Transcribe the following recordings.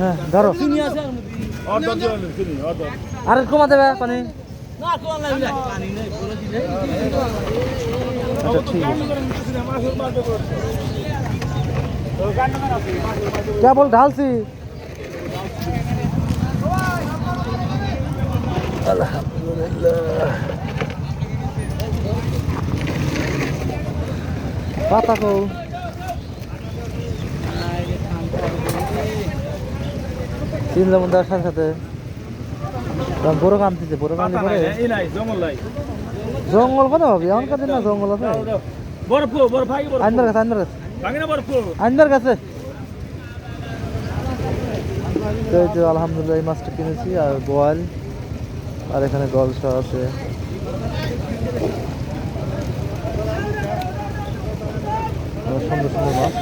হ্যাঁ ধরো আর কমা দেবে পানি আচ্ছা কেবল ঢালছি পাতা কো তিন যেমন দেওয়ার সাথে। বড় কামতেছে বড় কামতে পরে জঙ্গল কত হবে? এমনকার দিন না জঙ্গল আছে। আইনবার কাছে আইনবার কাছে। আইনবার কাছে। তো এই যে আলহামদুলিল্লাহ এই মাছটা কিনেছি আর গোয়াল আর এখানে গলসা আছে। সুন্দর সুন্দর মাছ।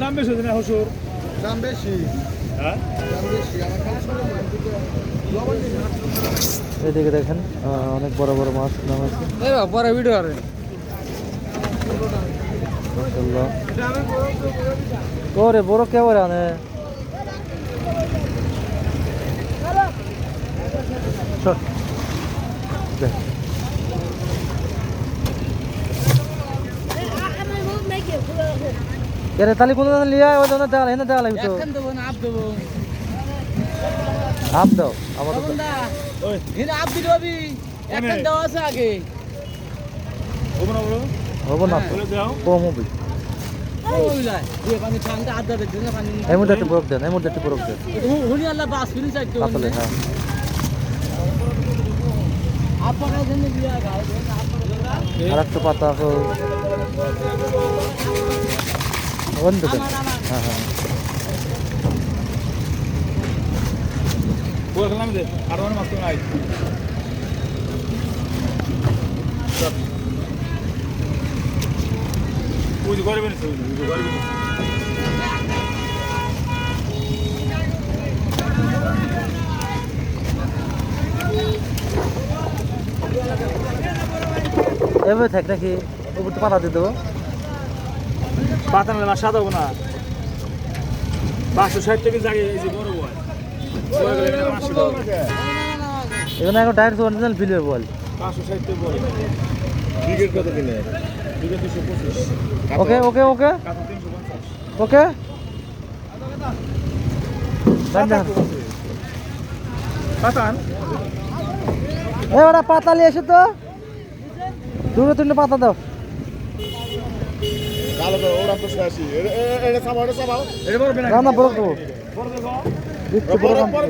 দাম বেশি না হসুর দাম হ্যাঁ দাম এদিকে দেখেন অনেক বড় বড় মাছ নাম আছে পরে ভিডিও আরে ওরে বড় কে বড় আনে চল দেখ কেরে তালি কোন লিয়া ওই জন্য দেওয়া হেনে দেওয়া লাগবে তো। দেবো না আপ দেবো। আপ দাও ওই। এনে আপ দিতে হবি। এখন দেওয়া আছে আগে। ওবো না বলো? হব না। বলে দাও। কম হবে। দে এই মধ্যে একটা বরফ দেন এই মধ্যে একটা বরফ দেন। হুনি আল্লাহ বাস ফিনি চাইতো পাতলে হ্যাঁ। আর একটা পাতা আছে বন্ধ দেন হ্যাঁ হ্যাঁ বলে খেলাম দে আর অনেক মাছ নাই যে ওই যে ঘরে বেরিয়েছে এভাবে থাক নাকি উপর তো পাতা দিয়ে দেবো পাতা না সাদা হব না। পাঁচশো ষাট টাকা জায়গায় এই যে বড় এখানে অরিজিনাল বল। পাঁচশো ষাট টাকা কত কিনে? ওকে ওকে ওকে। ওকে। পাতান এ ওরা পাতা নিয়ে এসে তো। দুটো তিনটে পাতা দাও। তো তো রান্না বড় দেবো। দিচ্ছি বড় বড়